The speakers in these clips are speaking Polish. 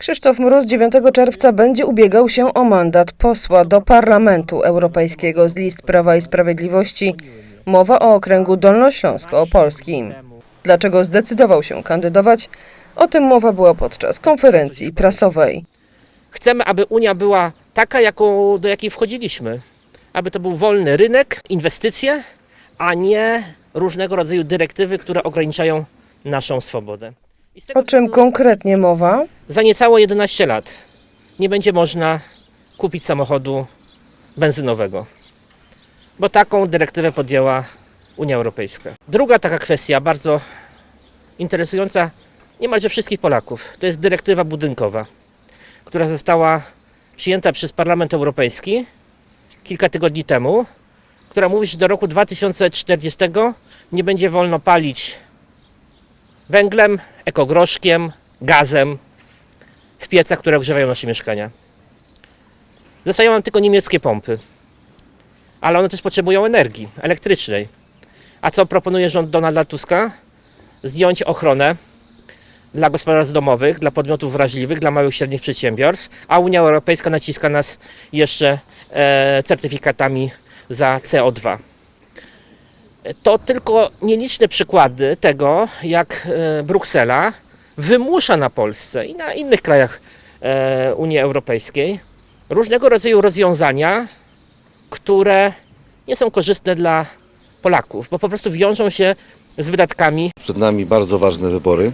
Krzysztof Mróz 9 czerwca będzie ubiegał się o mandat posła do Parlamentu Europejskiego z list Prawa i Sprawiedliwości. Mowa o okręgu Dolnośląsko-Opolskim. Dlaczego zdecydował się kandydować? O tym mowa była podczas konferencji prasowej. Chcemy, aby Unia była taka, jaką, do jakiej wchodziliśmy. Aby to był wolny rynek, inwestycje, a nie różnego rodzaju dyrektywy, które ograniczają naszą swobodę. Tego O czym względu konkretnie mowa? Za niecałe 11 lat nie będzie można kupić samochodu benzynowego, bo taką dyrektywę podjęła Unia Europejska. Druga taka kwestia, bardzo interesująca niemalże wszystkich Polaków, to jest dyrektywa budynkowa, która została przyjęta przez Parlament Europejski kilka tygodni temu, która mówi, że do roku 2040 nie będzie wolno palić węglem, ekogroszkiem, gazem w piecach, które ogrzewają nasze mieszkania. Zostają nam tylko niemieckie pompy, ale one też potrzebują energii elektrycznej. A co proponuje rząd Donalda Tuska? Zdjąć ochronę dla gospodarstw domowych, dla podmiotów wrażliwych, dla małych i średnich przedsiębiorstw, a Unia Europejska naciska nas jeszcze e, certyfikatami za CO2. To tylko nieliczne przykłady tego, jak e, Bruksela wymusza na Polsce i na innych krajach e, Unii Europejskiej różnego rodzaju rozwiązania, które nie są korzystne dla Polaków, bo po prostu wiążą się z wydatkami Przed nami bardzo ważne wybory.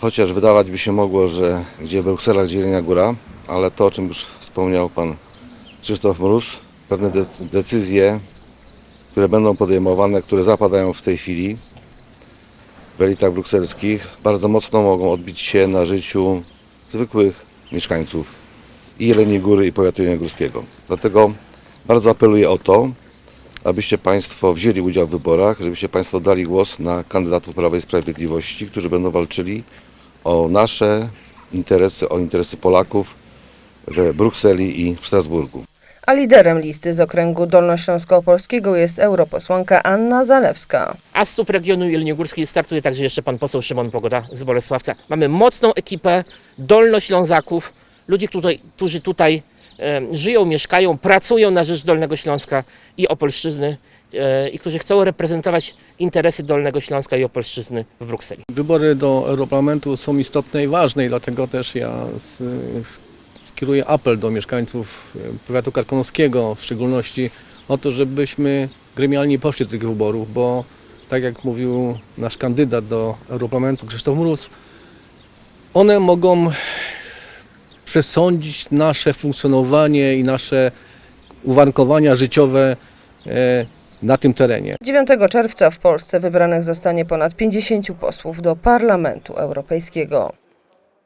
Chociaż wydawać by się mogło, że gdzie Bruksela, gdzie Jelenia Góra, ale to, o czym już wspomniał pan Krzysztof Mróz, pewne dec- decyzje, które będą podejmowane, które zapadają w tej chwili w elitach brukselskich, bardzo mocno mogą odbić się na życiu zwykłych mieszkańców i Jeleniej Góry, i powiatu jeleniogórskiego. Dlatego bardzo apeluję o to, abyście Państwo wzięli udział w wyborach, żebyście Państwo dali głos na kandydatów Prawa i Sprawiedliwości, którzy będą walczyli o nasze interesy, o interesy Polaków w Brukseli i w Strasburgu. A liderem listy z okręgu Dolnośląsko-Opolskiego jest europosłanka Anna Zalewska. A z subregionu jeleniogórskiej startuje także jeszcze pan poseł Szymon Pogoda z Bolesławca. Mamy mocną ekipę dolnoślązaków, ludzi, którzy, którzy tutaj e, żyją, mieszkają, pracują na rzecz Dolnego Śląska i Opolszczyzny e, i którzy chcą reprezentować interesy Dolnego Śląska i Opolszczyzny w Brukseli. Wybory do Europarlamentu są istotne i ważne i dlatego też ja s- s- skieruję apel do mieszkańców e, powiatu karkonoskiego w szczególności o to, żebyśmy gremialnie poszli do tych wyborów, bo tak jak mówił nasz kandydat do Europarlamentu Krzysztof Mróz, one mogą przesądzić nasze funkcjonowanie i nasze uwarunkowania życiowe e, na tym terenie. 9 czerwca w Polsce wybranych zostanie ponad 50 posłów do Parlamentu Europejskiego.